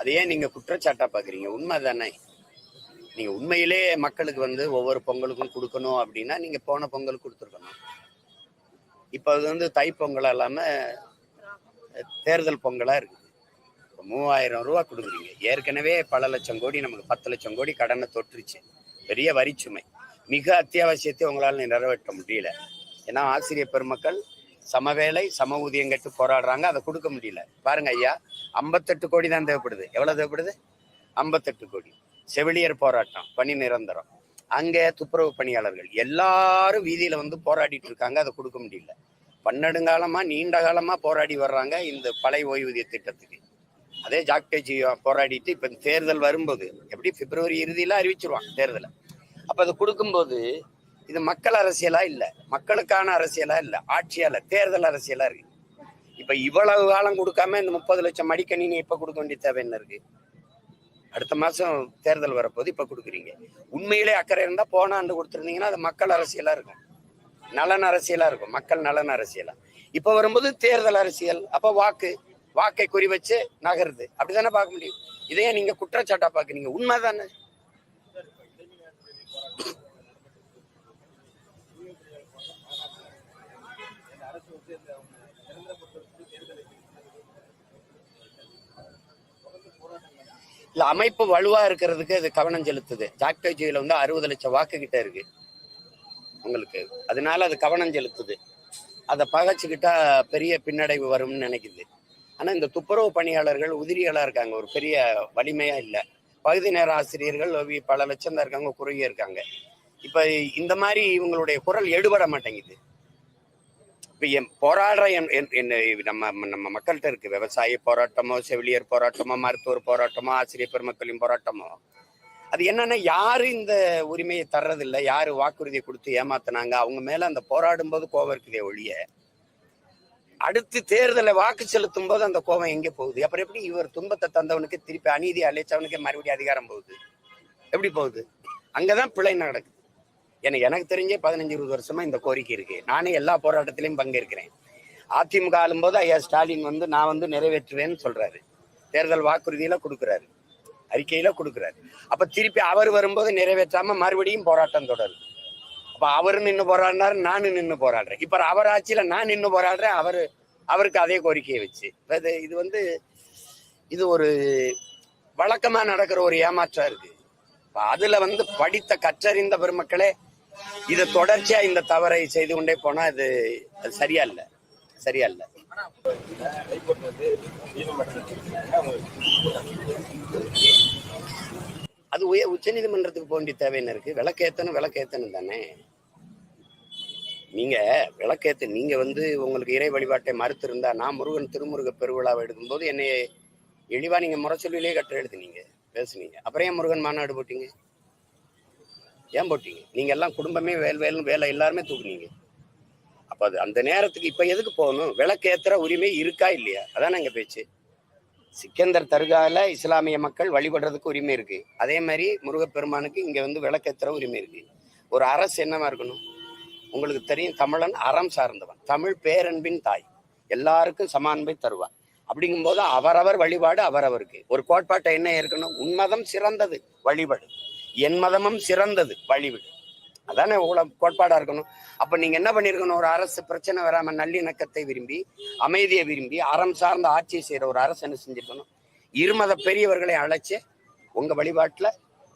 அது ஏன் நீங்க குற்றச்சாட்டா பாக்குறீங்க? உண்மை தானே நீங்க உண்மையிலே மக்களுக்கு வந்து ஒவ்வொரு பொங்கலுக்கும் கொடுக்கணும் அப்படின்னா நீங்க போன பொங்கலுக்கு கொடுத்துருக்கணும். இப்ப அது வந்து தைப்பொங்கல் இல்லாம தேர்தல் பொங்கலா இருக்குது. மூவாயிரம் ரூபா கொடுக்குறீங்க. ஏற்கனவே பல லட்சம் கோடி நமக்கு பத்து லட்சம் கோடி கடனை தொற்றுச்சு. பெரிய வரிச்சுமை. மிக அத்தியாவசியத்தை உங்களால் நிறைவேற்ற முடியல. ஏன்னா ஆசிரியர் பெருமக்கள் சமவேளை சம ஊதியம் கட்டு போராடுறாங்க. அதை கொடுக்க முடியல. பாருங்க ஐயா ஐம்பத்தெட்டு கோடி தான் தேவைப்படுது. எவ்வளவு தேவைப்படுது? ஐம்பத்தெட்டு கோடி. செவிலியர் போராட்டம் பணி நிரந்தரம். அங்கே துப்புரவு பணியாளர்கள் எல்லாரும் வீதியில வந்து போராடிட்டு இருக்காங்க. அதை கொடுக்க முடியல. பன்னெடுங்காலமாக நீண்ட காலமா போராடி வர்றாங்க இந்த பழைய ஓய்வூதிய திட்டத்துக்கு. அதே ஜாக்டேஜி போராடிட்டு இப்ப இந்த தேர்தல் வரும்போது எப்படி பிப்ரவரி இறுதியில் அறிவிச்சிருவான் தேர்தலை. அப்போ அதை கொடுக்கும்போது இது மக்கள் அரசியலா இல்ல. மக்களுக்கான அரசியலா இல்ல. ஆட்சியால தேர்தல் அரசியலா இருக்கு. இப்ப இவ்வளவு காலம் கொடுக்காம இந்த முப்பது லட்சம் மடிக்கணினி இப்ப கொடுக்க வேண்டிய தேவை என்ன இருக்கு? அடுத்த மாசம் தேர்தல் வரப்போது இப்ப கொடுக்குறீங்க. உண்மையிலே அக்கறை இருந்தா போன ஆண்டு கொடுத்துருந்தீங்கன்னா அது மக்கள் அரசியலா இருக்கும். நலன் அரசியலா இருக்கும். மக்கள் நலன் அரசியலா. இப்ப வரும்போது தேர்தல் அரசியல். அப்ப வாக்கு. வாக்கை குறி வச்சு நகருது. அப்படிதானே பார்க்க முடியும்? இதையே நீங்க குற்றச்சாட்டா பாக்குறீங்க உண்மைதானே? இல்ல அமைப்பு வலுவா இருக்கிறதுக்கு அது கவனம் செலுத்துது. ஜாக்டோஜியில வந்து அறுபது லட்சம் வாக்கு கிட்ட இருக்கு. உங்களுக்கு. அதனால அது கவனம் செலுத்துது. அதை பகைச்சுக்கிட்டா பெரிய பின்னடைவு வரும்னு நினைக்குது. ஆனா இந்த துப்புரவு பணியாளர்கள் உதிரிகளா இருக்காங்க. ஒரு பெரிய வலிமையா இல்லை. பகுதி நேர ஆசிரியர்கள் பல லட்சம் தான் இருக்காங்க குறுகிய இருக்காங்க. இப்ப இந்த மாதிரி இவங்களுடைய குரல் எடுபட மாட்டேங்குது. இப்போ என் போராடுற என்- என்- என்ன நம்ம நம்ம மக்கள்கிட்ட இருக்கு. விவசாய போராட்டமோ செவிலியர் போராட்டமோ மருத்துவர் போராட்டமோ ஆசிரியர் பெருமக்களின் போராட்டமோ. அது என்னன்னா யாரு இந்த உரிமையை தர்றதில்ல? யாரு வாக்குறுதியை கொடுத்து ஏமாத்தினாங்க? அவங்க மேல அந்த போராடும் போது கோவம் இருக்குதே ஒழிய அடுத்து தேர்தலை வாக்கு செலுத்தும் போது அந்த கோவம் எங்க போகுது? அப்புறம் எப்படி இவர் துன்பத்தை தந்தவனுக்கு திருப்பி அநீதி அழைச்சவனுக்கு மறுபடியும் அதிகாரம் போகுது? எப்படி போகுது? அங்கதான் பிழை நடக்குது. எனக்கு எனக்கு தெரிஞ்சே பதினஞ்சு இருபது வருஷமா இந்த கோரிக்கை இருக்கு. நானே எல்லா போராட்டத்திலையும் பங்கேற்கிறேன். அதிமுக ஆளும்போது ஐயா ஸ்டாலின் வந்து நான் வந்து நிறைவேற்றுவேன்னு சொல்றாரு. தேர்தல் வாக்குறுதியில கொடுக்குறாரு. அறிக்கையில கொடுக்குறாரு. அப்ப திருப்பி அவர் வரும்போது நிறைவேற்றாம மறுபடியும் போராட்டம் தொடருது. அப்ப அவர் நின்று போராடினாரு நானும் நின்று போராடுறேன். இப்ப அவர் ஆட்சியில நான் நின்று போராடுறேன் அவரு அவருக்கு அதே கோரிக்கையை வச்சு. இது இது வந்து இது ஒரு வழக்கமா நடக்கிற ஒரு ஏமாற்றம் இருக்கு. அதுல வந்து படித்த கற்றறிந்த பெருமக்களே இதை தொடர்ச்சியா இந்த தவறை செய்து கொண்டே போனா அது அது சரியா இல்ல. சரியா இல்ல. அது உய உச்சநீதிமன்றத்துக்கு போக வேண்டிய தேவை என்ன இருக்கு? விளக்கேத்தனும் விளக்கேத்தனும் தானே. நீங்க விளக்கேத்து நீங்க வந்து உங்களுக்கு இறை வழிபாட்டை மறுத்து இருந்தா நான் முருகன் திருமுருக பெருவிழாவை எடுக்கும்போது என்னை எளிவா நீங்க முறைச்சொல்லிலே கற்று எழுதுனீங்க பேசுனீங்க. அப்புறம் ஏன் முருகன் மாநாடு போட்டீங்க? ஏன் போட்டீங்க? நீங்க எல்லாம் குடும்பமே வேல் வேலும் வேலை எல்லாருமே தூக்குனீங்க. அப்போ அது அந்த நேரத்துக்கு இப்ப எதுக்கு போகணும்? விளக்கேற்றுற உரிமை இருக்கா இல்லையா? அதான் எங்க பேச்சு. சிக்கந்தர் தர்கால இஸ்லாமிய மக்கள் வழிபடுறதுக்கு உரிமை இருக்கு. அதே மாதிரி முருகப்பெருமானுக்கு இங்க வந்து விளக்கேத்துற உரிமை இருக்கு. ஒரு அரசு என்னவா இருக்கணும்? உங்களுக்கு தெரியும் தமிழன் அறம் சார்ந்தவன். தமிழ் பேரன்பின் தாய். எல்லாருக்கும் சமான்பை தருவான். அப்படிங்கும்போது அவரவர் வழிபாடு அவரவருக்கு. ஒரு கோட்பாட்டை என்ன இருக்கணும் உன்மதம் சிறந்தது. வழிபாடு. என் மதமும் சிறந்தது வழிவிடு. அதானே உங்கள கோட்பாடா இருக்கணும். அப்ப நீங்க என்ன பண்ணிருக்கணும்? ஒரு அரசு பிரச்சனை வராம நல்லிணக்கத்தை விரும்பி அமைதியை விரும்பி அறம் சார்ந்த ஆட்சியை செய்யற ஒரு அரசு என்ன செஞ்சிருக்கணும்? இருமத பெரியவர்களை அழைச்சு உங்க வழிபாட்டுல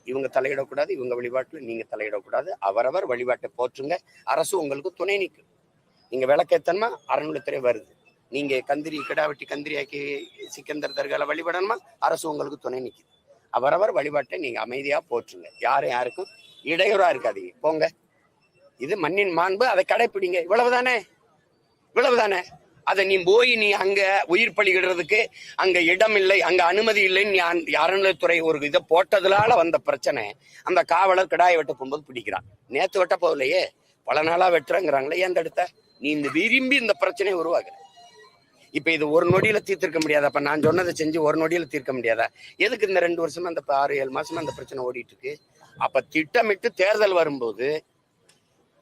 இவங்க தலையிடக்கூடாது இவங்க வழிபாட்டுல நீங்க தலையிடக்கூடாது. அவரவர் வழிபாட்டை போற்றுங்க. அரசு உங்களுக்கு துணை நிற்கும். நீங்க விளக்கேத்தனமா அறநிலைத்துறை வருது. நீங்க கந்திரி கிடாவெட்டி கந்திரியாக்கி சிக்கந்தர் தர்கால வழிபடணுமா? அரசு உங்களுக்கு துணை நிற்குது அவரவர் வழிபாட்டை நீங்க அமைதியா போற்றுங்க. யாரும் யாருக்கும் இடையூறா இருக்காதீங்க. போங்க. இது மண்ணின் மாண்பு. அதை கடைப்பிடிங்க. இவ்வளவுதானே? இவ்வளவுதானே? அதை நீ போய் நீ அங்க உயிர் பலியிடுறதுக்கு அங்க இடம் இல்லை அங்க அனுமதி இல்லைன்னு அறநிலைத்துறை ஒரு இதை போட்டதுனால வந்த பிரச்சனை. அந்த காவலர் கிடாயை வெட்ட போகும்போது பிடிக்கிறான். நேத்து வெட்ட போகலையே? பல நாளா வெட்டுறங்கிறாங்களே ஏன் தடுத்த நீ இந்த விரும்பி இந்த பிரச்சனையை உருவாக்குற. இப்ப இது ஒரு நொடியில தீர்த்திருக்க முடியாதா அப்ப நான் சொன்னதை செஞ்சு ஒரு நொடியில தீர்க்க முடியாதா? எதுக்கு இந்த ரெண்டு வருஷமா அந்த ஆறு ஏழு மாசமா அந்த பிரச்சனை ஓடிட்டு இருக்கு அப்ப திட்டமிட்டு தேர்தல் வரும்போது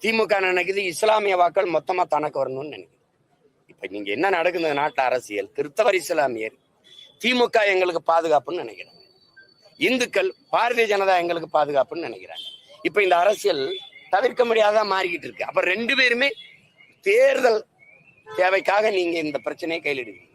திமுக நினைக்குது? இஸ்லாமிய வாக்கள் மொத்தமா தனக்கு வரணும்னு நினைக்குது. இப்ப நீங்க என்ன நடக்குது நாட்டு அரசியல்? கிறிஸ்தவர் இஸ்லாமியர். திமுக எங்களுக்கு பாதுகாப்புன்னு நினைக்கிறாங்க. இந்துக்கள் பாரதிய ஜனதா எங்களுக்கு பாதுகாப்புன்னு நினைக்கிறாங்க. இப்ப இந்த அரசியல் தவிர்க்க முடியாத மாறிக்கிட்டு இருக்கு. அப்ப ரெண்டு பேருமே தேர்தல் தேவைக்காக நீங்க இந்த பிரச்சனையை கையில் எடுக்கிறீங்க